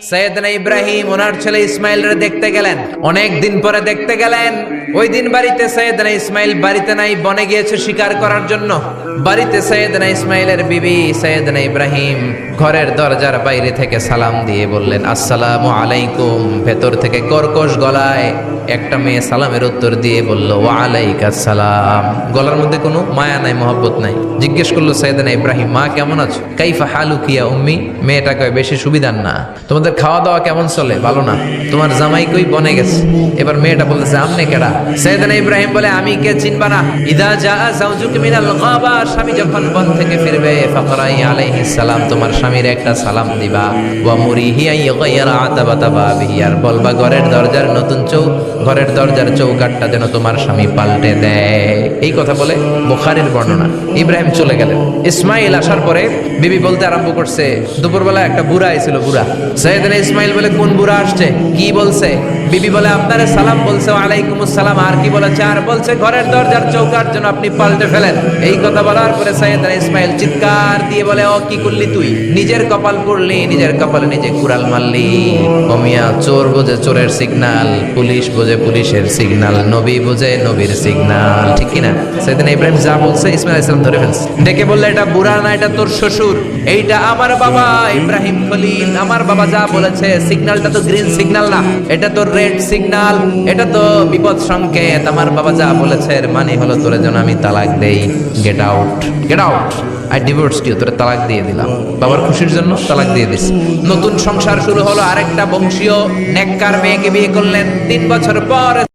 সৈয়দনা ইব্রাহিম, ওনার ছেলে ইসমাইলরে দেখতে গেলেন। অনেক দিন পরে দেখতে গেলেন। ওই দিন বাড়িতে সৈয়দনা ইসমাইল বাড়িতে নাই, বনে গিয়েছে শিকার করার জন্য। বাড়িতে সৈয়দনা ইসমাইলের বিবি সৈয়দনা ইব্রাহিম ঘরের দরজার বাইরে থেকে সালাম দিয়ে বললেন, আসসালামু আলাইকুম। ভেতর থেকে কর্কশ গলায় একটা মেয়ে সালামের উত্তর দিয়ে বলল, ওয়ালাইকা সালাম। গলার মধ্যে কোনো মায়া নাই, মহব্বত নাই। জিজ্ঞেস করল সৈয়দনা ইব্রাহিম, মা কেমন আছো? কাইফা হালু কিয়া উম্মি? মেয়েটা কয়, বেশি সুবিধার না। তোমাদের খাওয়া দাওয়া কেমন চলে? ভালো না। তোমার জামাই কই? বনে গেছে। এবার মেয়েটা বলতেছে, আমনে কেডা? সৈয়দনা ইব্রাহিম বলে, আমি কে চিনবা না? ইদা যা জাওজুক মিনাল গাবা। স্বামী যখন বন থেকে ফিরবে, ফাকরাই আলাইহিস সালাম, তোমার স্বামীর একটা সালাম দিবা। ওয়া মুরিহি আই গায়রা আতাবাতা বাবিহি আর বলবা, ঘরের দরজার নতুন চৌ ঘরের দরজার চৌকাটটা যেন তোমার স্বামী পাল্টে দেয়। এই কথা বলে বুখারীর বর্ণনা। ইব্রাহিম চলে গেলেন। ইসমাইল আসার পরে বিবি বলতে আরম্ভ করছে, দুপুরবেলা একটা বুড়া আইছিল বুড়া। সৈয়দনা ইসমাইল বলে, কোন বুড়া আসছে? কি বলছে? বিবি বলে, আপনারে সালাম বলছে আলাইকুম সালাম আর কি বলেছে? আর বলছে, ঘরের দরজার চৌকাট যেন আপনি পাল্টে ফেলেন। এই কথা বলার পরে সৈয়দনা ইসমাইল চিৎকার দিয়ে বলে, ও, কি করলি তুই? নিজের কপাল পড়লি নিজের কপালে নিজে কুড়াল মারলি। অমিয়া চোর বোঝে, চোরের সিগনাল পুলিশ বোঝে পুলিশের সিগনাল নবী বোঝে নবীর সিগনাল ঠিক কিনা? সেদিন ইব্রাহিম যা বলছে, ইসমাইল ইসলাম ধরে ফেলছে। ডেকে বললে, এটা বুড়া না, এটা তোর শ্বশুর, এইটা আমার বাবা। ইব্রাহিম খলিল আমার বাবা যা বলেছে সিগন্যালটা তো গ্রিন সিগন্যাল না, এটা তো রেড সিগন্যাল এটা তো বিপদ সংকেত। আমার বাবা যা বলেছে, এর মানে হলো তোরে যেন আমি তালাক দেই। Get out get out I divorce you তোরা তালাক দিয়ে দিলাম। বাবার খুশির জন্য তালাক দিয়ে দিস নতুন সংসার শুরু হলো, আরেকটা বংশীয় নেককার মেয়েকে বিয়ে করলেন। তিন বছর পর